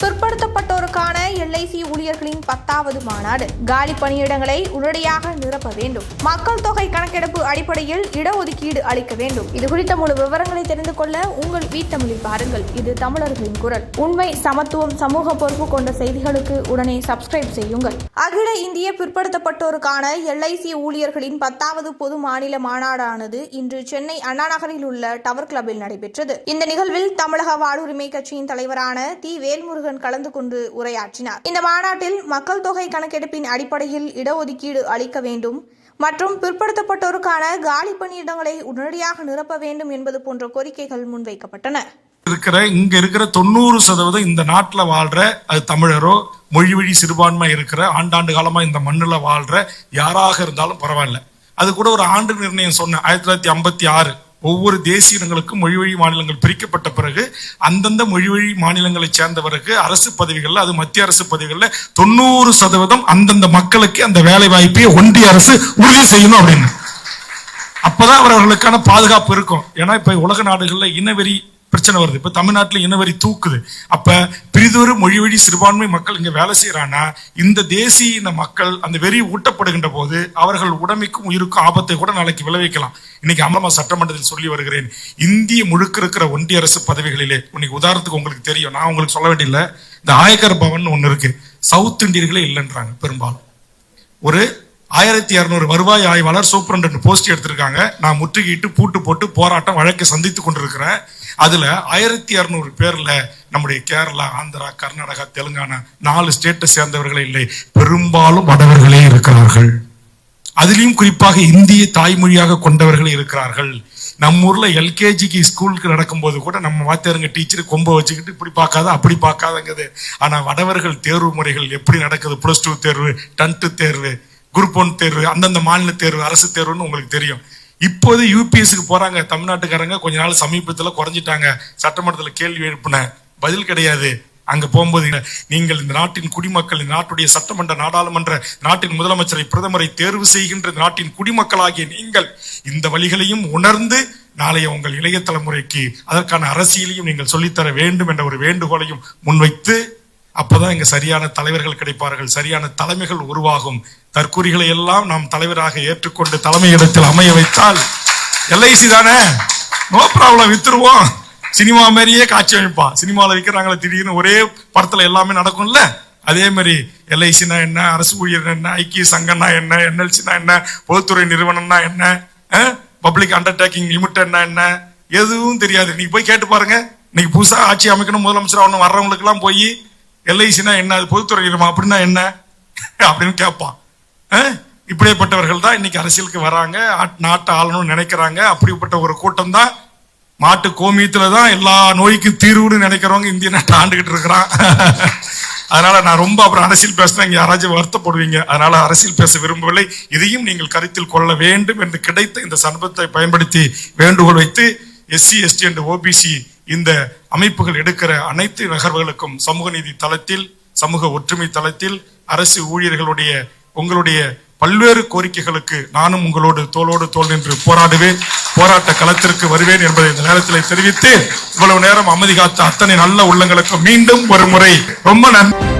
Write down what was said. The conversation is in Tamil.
பிற்படுத்தப்பட்டோர் எல்ஐசி ஊழியர்களின் பத்தாவது மாநாடு. காலி பணியிடங்களை உடனடியாக நிரப்ப வேண்டும். மக்கள் தொகை கணக்கெடுப்பு அடிப்படையில் இடஒதுக்கீடு அளிக்க வேண்டும். இது குறித்த முழு விவரங்களை தெரிந்து கொள்ள உங்கள் வீட்டமிழில் பாருங்கள். இது தமிழர்களின் குரல். உண்மை சமத்துவம் சமூக பொறுப்பு கொண்ட செய்திகளுக்கு உடனே சப்ஸ்கிரைப் செய்யுங்கள். அகில இந்திய பிற்படுத்தப்பட்டோருக்கான எல்ஐசி ஊழியர்களின் பத்தாவது பொது மாநில மாநாடானது இன்று சென்னை அண்ணா நகரில் உள்ள டவர் கிளப்பில் நடைபெற்றது. இந்த நிகழ்வில் தமிழக வாழ்வுரிமை கட்சியின் தலைவரான தி வேல்முருகன் கலந்து கொண்டு உரையாற்றினார். இந்த மாநாட்டில் மக்கள் தொகை கணக்கெடுப்பின் அடிப்படையில் இடஒதுக்கீடு அளிக்க வேண்டும் மற்றும் பிற்படுத்தப்பட்டோருக்கான காலி பணியிடங்களை உடனடியாக நிரப்ப வேண்டும் என்பது போன்ற கோரிக்கைகள் முன்வைக்கப்பட்டன. இருக்கிற இங்க இருக்கிற தொண்ணூறு சதவீதம் இந்த நாட்டில் வாழ்ற அது தமிழரோ மொழி வழி சிறுபான்மை இருக்கிற ஆண்டாண்டு காலமா இந்த மண்ணில் வாழ்ற யாராக இருந்தாலும் பரவாயில்ல. அது கூட ஒரு ஆண்டு நிர்ணயம் சொன்னேன் ஆயிரத்தி தொள்ளாயிரத்தி ஐம்பத்தி ஆறு. ஒவ்வொரு தேசிய இனங்களுக்கும் மொழி வழி மாநிலங்கள் பிரிக்கப்பட்ட பிறகு அந்தந்த மொழி வழி மாநிலங்களை பிறகு அரசு பதவிகளில் அது மத்திய அரசு பதவிகளில் தொண்ணூறு சதவீதம் அந்தந்த மக்களுக்கு அந்த வேலை வாய்ப்பை ஒன்றிய அரசு உறுதி செய்யணும் அப்படின்னு. அப்பதான் அவர்களுக்கான பாதுகாப்பு இருக்கும். ஏன்னா இப்ப உலக நாடுகள்ல இனவெறி பிரச்சனை வருது. இப்போ தமிழ்நாட்டில் இனவெறி தூக்குது. அப்போ பிரிதொரு மொழி வழி சிறுபான்மை மக்கள் இங்கே வேலை செய்கிறான்னா இந்த தேசிய இன மக்கள் அந்த வெறி ஊட்டப்படுகின்ற போது அவர்கள் உடமைக்கும் உயிருக்கும் ஆபத்தை கூட நாளைக்கு விளைவிக்கலாம். இன்னைக்கு அமலமா சட்டமன்றத்தில் சொல்லி வருகிறேன். இந்திய முழுக்க இருக்கிற ஒன்றிய அரசு பதவிகளிலே இன்னைக்கு உதாரணத்துக்கு உங்களுக்கு தெரியும். நான் உங்களுக்கு சொல்ல வேண்டியதில்லை இந்த ஆயக்கர் பவன் ஒன்று இருக்கு. சவுத் இந்தியர்களே இல்லைன்றாங்க பெரும்பாலும். ஒரு ஆயிரத்தி இரநூறு வருவாய் ஆய்வாளர் சூப்பரண்ட் போஸ்ட் எடுத்திருக்காங்க. நான் முற்றுகையிட்டு பூட்டு போட்டு போராட்டம் வழக்கை சந்தித்து கொண்டிருக்கிறேன். அதுல ஆயிரத்தி இரநூறு பேர்ல நம்முடைய கேரளா ஆந்திரா கர்நாடகா தெலுங்கானா நாலு ஸ்டேட்டை சேர்ந்தவர்களே இல்லை. பெரும்பாலும் வடவர்களே இருக்கிறார்கள். அதுலேயும் குறிப்பாக இந்திய தாய்மொழியாக கொண்டவர்கள் இருக்கிறார்கள். நம்ம ஊர்ல எல்கேஜிக்கு ஸ்கூலுக்கு நடக்கும்போது கூட நம்ம வாத்தியாருங்க டீச்சர் கொம்ப வச்சுக்கிட்டு இப்படி பார்க்காத அப்படி பார்க்காதங்கிறது. ஆனா வடவர்கள் தேர்வு முறைகள் எப்படி நடக்குது? பிளஸ் டூ தேர்வு டென்த்து தேர்வு குரூப் ஒன் தேர்வு அந்தந்த மாநில தேர்வு அரசு தேர்வுன்னு உங்களுக்கு தெரியும். இப்போது யூபிஎஸ்சிக்கு போறாங்க தமிழ்நாட்டுக்காரங்க கொஞ்ச நாள் சமீபத்தில் குறைஞ்சிட்டாங்க. சட்டமன்றத்தில் கேள்வி எழுப்பின பதில் கிடையாது. அங்க போகும்போது நீங்கள் இந்த நாட்டின் குடிமக்கள் இந்த நாட்டுடைய சட்டமன்ற நாடாளுமன்ற நாட்டின் முதலமைச்சரை பிரதமரை தேர்வு செய்கின்ற நாட்டின் குடிமக்களாகிய நீங்கள் இந்த வழிகளையும் உணர்ந்து நாளைய உங்கள் இளைய தலைமுறைக்கு அதற்கான அரசியலையும் நீங்கள் சொல்லித்தர வேண்டும் என்ற ஒரு வேண்டுகோளையும் முன்வைத்து அப்போதான் இங்கே சரியான தலைவர்கள் கிடைப்பார்கள் சரியான தலைமைகள் உருவாகும். தற்கூறிகளை எல்லாம் நாம் தலைவராக ஏற்றுக்கொண்டு தலைமையிடத்தில் அமைய வைத்தால் எல்ஐசி தானே? No problem வித்துருவோம். சினிமா மாதிரியே காட்சி அமைப்பான் சினிமாவில் விற்கிறாங்களே திடீர்னு ஒரே படத்தில் எல்லாமே நடக்கும்ல? அதே மாதிரி எல்ஐசினா என்ன அரசு ஊழியர் என்ன ஐக்கிய சங்கம்னா என்ன என்எல்சினா என்ன பொதுத்துறை நிறுவனம்னா என்ன பப்ளிக் அண்டர்டேக்கிங் லிமிடெட்னா என்ன? எதுவும் தெரியாது. நீங்க போய் கேட்டு பாருங்க. இன்னைக்கு புதுசாக ஆட்சி அமைக்கணும் முதலமைச்சர் ஆகணும் வர்றவங்களுக்குலாம் போய் எல்ஐசினா என்ன? அது பொதுத்துறை நிறுவனம் அப்படின்னா என்ன? அப்படின்னு கேட்பான். இப்படிப்பட்டவர்கள் தான் இன்னைக்கு அரசியலுக்கு வராங்க. நாட்டை ஆளணும்னு நினைக்கிறாங்க. அப்படிப்பட்ட ஒரு கூட்டம் தான் மாட்டு கோமியத்துல தான் எல்லா நோய்க்கும் தீர்வுன்னு நினைக்கிறவங்க இந்திய நாட்டை ஆண்டுகிட்டு இருக்கிறான். அதனால நான் ரொம்ப அப்புறம் அரசியல் பேசினா இங்க யாராச்சும் வருத்தப்படுவீங்க. அதனால அரசியல் பேச விரும்பவில்லை. இதையும் நீங்கள் கருத்தில் கொள்ள வேண்டும் என்று கிடைத்த இந்த சந்தர்ப்பத்தை பயன்படுத்தி வேண்டுகோள் வைத்து எஸ்சி எஸ்டி என்று ஓபிசி இந்த அமைப்புகள் எடுக்கிற அனைத்து நகர்வுகளுக்கும் சமூக நீதி தளத்தில் சமூக ஒற்றுமை தளத்தில் அரசு ஊழியர்களுடைய உங்களுடைய பல்வேறு கோரிக்கைகளுக்கு நானும் உங்களோடு தோளோடு தோல் நின்று போராடுவேன். போராட்ட களத்திற்கு வருவேன் என்பதை இந்த நேரத்தில் தெரிவித்து இவ்வளவு நேரம் அமைதி காத்த அத்தனை நல்ல உள்ளங்களுக்கு மீண்டும் ஒரு முறை ரொம்ப நன்றி.